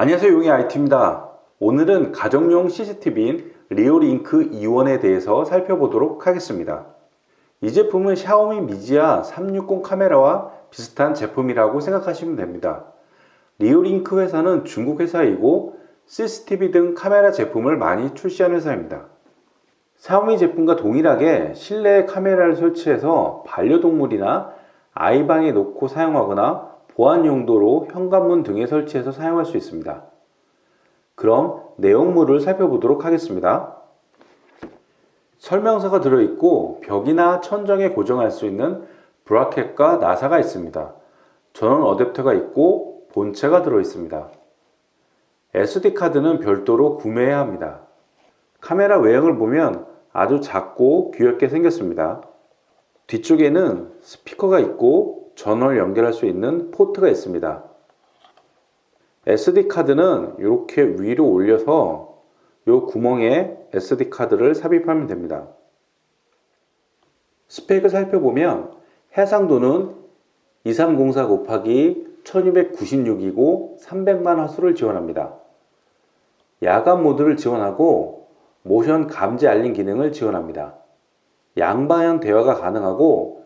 안녕하세요 용의 IT입니다. 오늘은 가정용 CCTV인 리오링크 E1에 대해서 살펴보도록 하겠습니다. 이 제품은 샤오미 미지아 360 카메라와 비슷한 제품이라고 생각하시면 됩니다. 리오링크 회사는 중국 회사이고 CCTV 등 카메라 제품을 많이 출시하는 회사입니다. 샤오미 제품과 동일하게 실내에 카메라를 설치해서 반려동물이나 아이방에 놓고 사용하거나 보안 용도로 현관문 등에 설치해서 사용할 수 있습니다. 그럼 내용물을 살펴보도록 하겠습니다. 설명서가 들어있고 벽이나 천정에 고정할 수 있는 브라켓과 나사가 있습니다. 전원 어댑터가 있고 본체가 들어있습니다. SD카드는 별도로 구매해야 합니다. 카메라 외형을 보면 아주 작고 귀엽게 생겼습니다. 뒤쪽에는 스피커가 있고 전원을 연결할 수 있는 포트가 있습니다. SD카드는 이렇게 위로 올려서 이 구멍에 SD카드를 삽입하면 됩니다. 스펙을 살펴보면 해상도는 2304 곱하기 1296이고 300만 화소를 지원합니다. 야간 모드를 지원하고 모션 감지 알림 기능을 지원합니다. 양방향 대화가 가능하고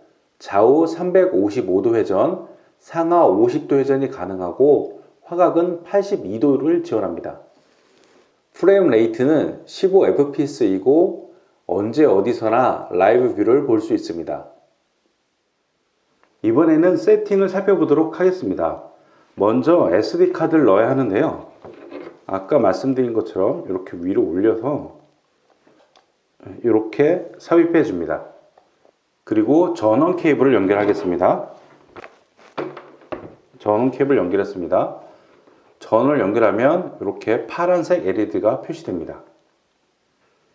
좌우 355도 회전, 상하 50도 회전이 가능하고 화각은 82도를 지원합니다. 프레임 레이트는 15fps이고 언제 어디서나 라이브 뷰를 볼 수 있습니다. 이번에는 세팅을 살펴보도록 하겠습니다. 먼저 SD 카드를 넣어야 하는데요. 아까 말씀드린 것처럼 이렇게 위로 올려서 이렇게 삽입해 줍니다. 그리고 전원 케이블을 연결하겠습니다. 전원 케이블 연결했습니다. 전원을 연결하면 이렇게 파란색 LED가 표시됩니다.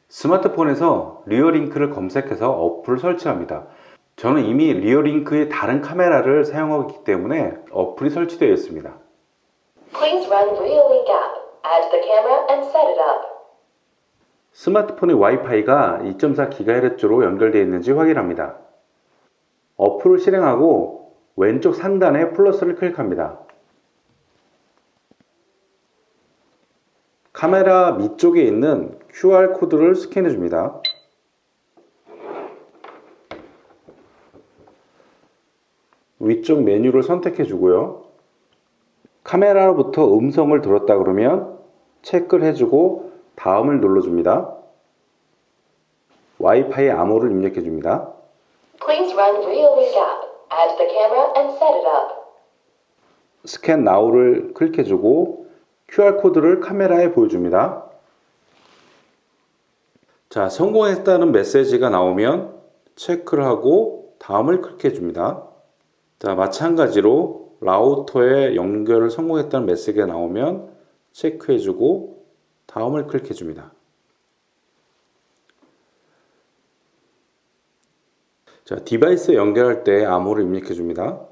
스마트폰에서 리어링크를 검색해서 어플을 설치합니다. 저는 이미 리어링크의 다른 카메라를 사용하고 있기 때문에 어플이 설치되어 있습니다. Please run Reolink app, add the camera and set it up. 스마트폰의 와이파이가 2.4GHz로 연결되어 있는지 확인합니다. 어플을 실행하고 왼쪽 상단에 플러스를 클릭합니다. 카메라 밑쪽에 있는 QR코드를 스캔해 줍니다. 위쪽 메뉴를 선택해 주고요. 카메라로부터 음성을 들었다 그러면 체크를 해주고 다음을 눌러줍니다. 와이파이 암호를 입력해 줍니다. Please run Reolink app, add the camera and set it up. 스캔 나우를 클릭해주고 QR코드를 카메라에 보여줍니다. 자, 성공했다는 메시지가 나오면 체크를 하고 다음을 클릭해줍니다. 자, 마찬가지로 라우터에 연결을 성공했다는 메시지가 나오면 체크해주고 다음을 클릭해 줍니다. 자, 디바이스 연결할 때 암호를 입력해 줍니다.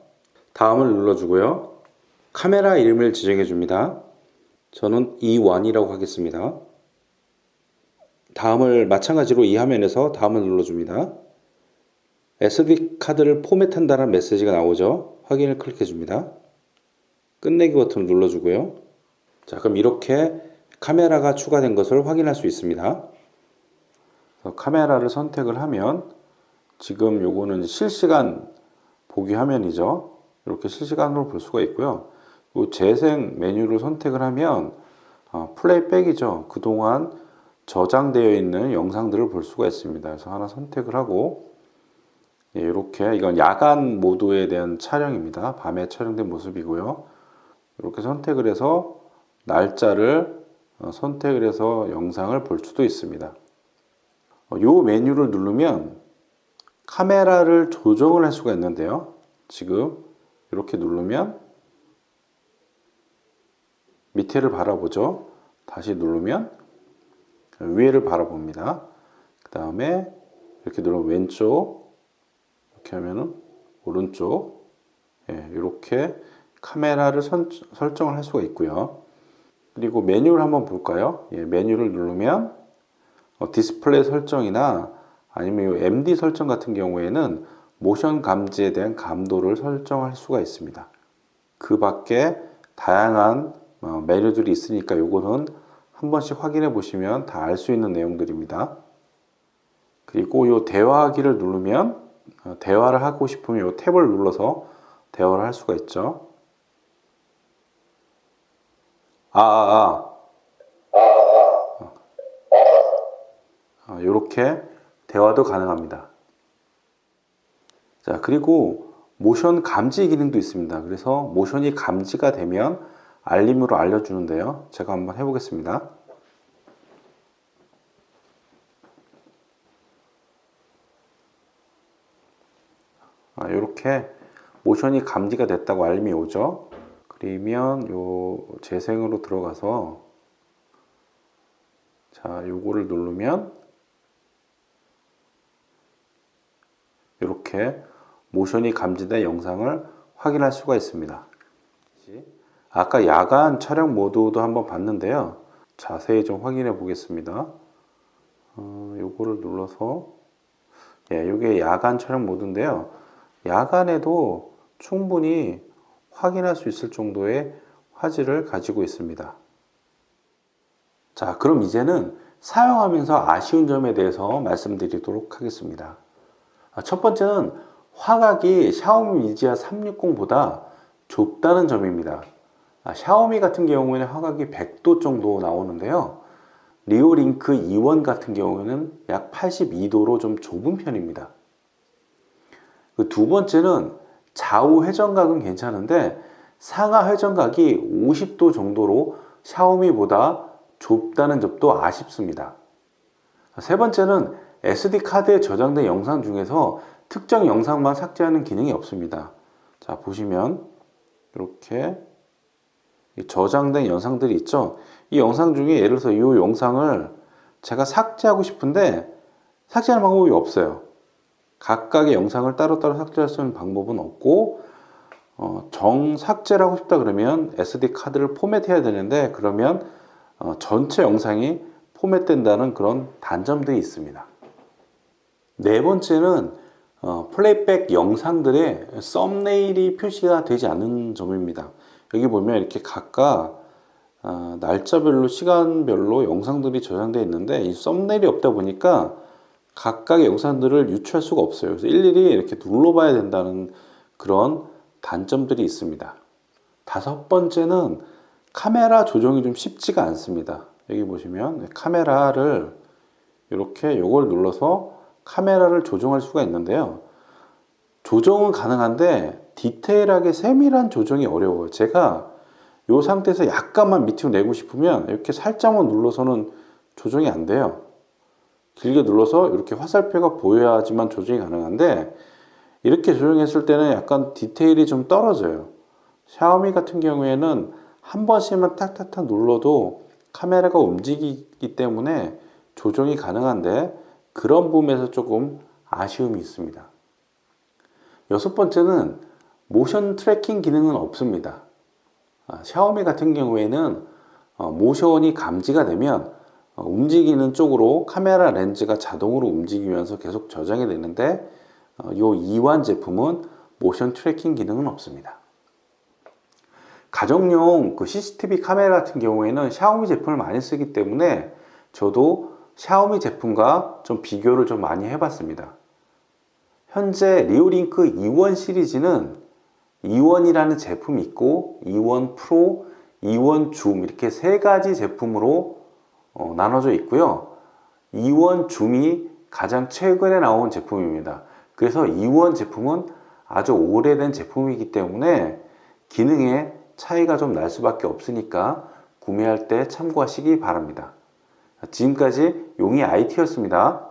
다음을 눌러주고요. 카메라 이름을 지정해 줍니다. 저는 E1이라고 하겠습니다. 다음을 마찬가지로 이 화면에서 다음을 눌러줍니다. SD 카드를 포맷한다는 메시지가 나오죠. 확인을 클릭해 줍니다. 끝내기 버튼을 눌러주고요. 자, 그럼 이렇게 카메라가 추가된 것을 확인할 수 있습니다. 카메라를 선택을 하면 지금 요거는 실시간 보기 화면이죠. 이렇게 실시간으로 볼 수가 있고요. 요 재생 메뉴를 선택을 하면 어, 플레이백이죠. 그동안 저장되어 있는 영상들을 볼 수가 있습니다. 그래서 하나 선택을 하고 예, 이렇게 이건 야간 모드에 대한 촬영입니다. 밤에 촬영된 모습이고요. 이렇게 선택을 해서 날짜를 어, 선택을 해서 영상을 볼 수도 있습니다. 어, 요 메뉴를 누르면 카메라를 조정을 할 수가 있는데요. 지금 이렇게 누르면 밑에를 바라보죠. 다시 누르면 위에를 바라봅니다. 그 다음에 이렇게 누르면 왼쪽, 이렇게 하면은 오른쪽, 예, 이렇게 카메라를 선, 설정을 할 수가 있고요. 그리고 메뉴를 한번 볼까요? 예, 메뉴를 누르면 어, 디스플레이 설정이나 아니면 이 MD 설정 같은 경우에는 모션 감지에 대한 감도를 설정할 수가 있습니다. 그 밖에 다양한 어, 메뉴들이 있으니까 요거는 한 번씩 확인해 보시면 다 알 수 있는 내용들입니다. 그리고 요 대화하기를 누르면 어, 대화를 하고 싶으면 요 탭을 눌러서 대화를 할 수가 있죠. 아, 아, 아. 어, 이렇게 대화도 가능합니다. 자, 그리고 모션 감지 기능도 있습니다. 그래서 모션이 감지가 되면 알림으로 알려주는데요. 제가 한번 해보겠습니다. 아, 이렇게 모션이 감지가 됐다고 알림이 오죠. 그러면 요 재생으로 들어가서 자, 요거를 누르면 이렇게 모션이 감지된 영상을 확인할 수가 있습니다. 아까 야간 촬영 모드도 한번 봤는데요. 자세히 좀 확인해 보겠습니다. 어, 요거를 눌러서 예, 요게 야간 촬영 모드인데요. 야간에도 충분히 확인할 수 있을 정도의 화질을 가지고 있습니다. 자, 그럼 이제는 사용하면서 아쉬운 점에 대해서 말씀드리도록 하겠습니다. 아, 첫 번째는 화각이 샤오미 미지아 360보다 좁다는 점입니다. 아, 샤오미 같은 경우에는 화각이 100도 정도 나오는데요. 리오링크 2원 같은 경우에는 약 82도로 좀 좁은 편입니다. 그 두 번째는 좌우 회전각은 괜찮은데 상하 회전각이 50도 정도로 샤오미보다 좁다는 점도 아쉽습니다. 세 번째는 SD 카드에 저장된 영상 중에서 특정 영상만 삭제하는 기능이 없습니다. 자, 보시면 이렇게 저장된 영상들이 있죠. 이 영상 중에 예를 들어서 이 영상을 제가 삭제하고 싶은데 삭제하는 방법이 없어요. 각각의 영상을 따로따로 삭제할 수 있는 방법은 없고 어, 정 삭제를 하고 싶다 그러면 SD 카드를 포맷해야 되는데 그러면 어, 전체 영상이 포맷된다는 그런 단점들이 있습니다. 네 번째는 어, 플레이백 영상들의 썸네일이 표시가 되지 않는 점입니다. 여기 보면 이렇게 각각 어, 날짜별로 시간별로 영상들이 저장되어 있는데 이 썸네일이 없다 보니까 각각의 영상들을 유추할 수가 없어요. 그래서 일일이 이렇게 눌러봐야 된다는 그런 단점들이 있습니다. 다섯 번째는 카메라 조정이 좀 쉽지가 않습니다. 여기 보시면 카메라를 이렇게 요걸 눌러서 카메라를 조정할 수가 있는데요. 조정은 가능한데 디테일하게 세밀한 조정이 어려워요. 제가 이 상태에서 약간만 밑으로 내고 싶으면 이렇게 살짝만 눌러서는 조정이 안 돼요. 길게 눌러서 이렇게 화살표가 보여야지만 조정이 가능한데 이렇게 조정했을 때는 약간 디테일이 좀 떨어져요. 샤오미 같은 경우에는 한 번씩만 탁탁탁 눌러도 카메라가 움직이기 때문에 조정이 가능한데 그런 부분에서 조금 아쉬움이 있습니다. 여섯 번째는 모션 트래킹 기능은 없습니다. 아, 샤오미 같은 경우에는 어, 모션이 감지가 되면 어, 움직이는 쪽으로 카메라 렌즈가 자동으로 움직이면서 계속 저장이 되는데 어, 이 이완 제품은 모션 트래킹 기능은 없습니다. 가정용 그 CCTV 카메라 같은 경우에는 샤오미 제품을 많이 쓰기 때문에 저도 샤오미 제품과 좀 비교를 좀 많이 해봤습니다. 현재 리오링크 2원 시리즈는 2원이라는 제품이 있고 2원 프로, 2원 줌 이렇게 세 가지 제품으로 어, 나눠져 있고요. 2원 줌이 가장 최근에 나온 제품입니다. 그래서 2원 제품은 아주 오래된 제품이기 때문에 기능에 차이가 좀 날 수밖에 없으니까 구매할 때 참고하시기 바랍니다. 지금까지 용의 IT였습니다.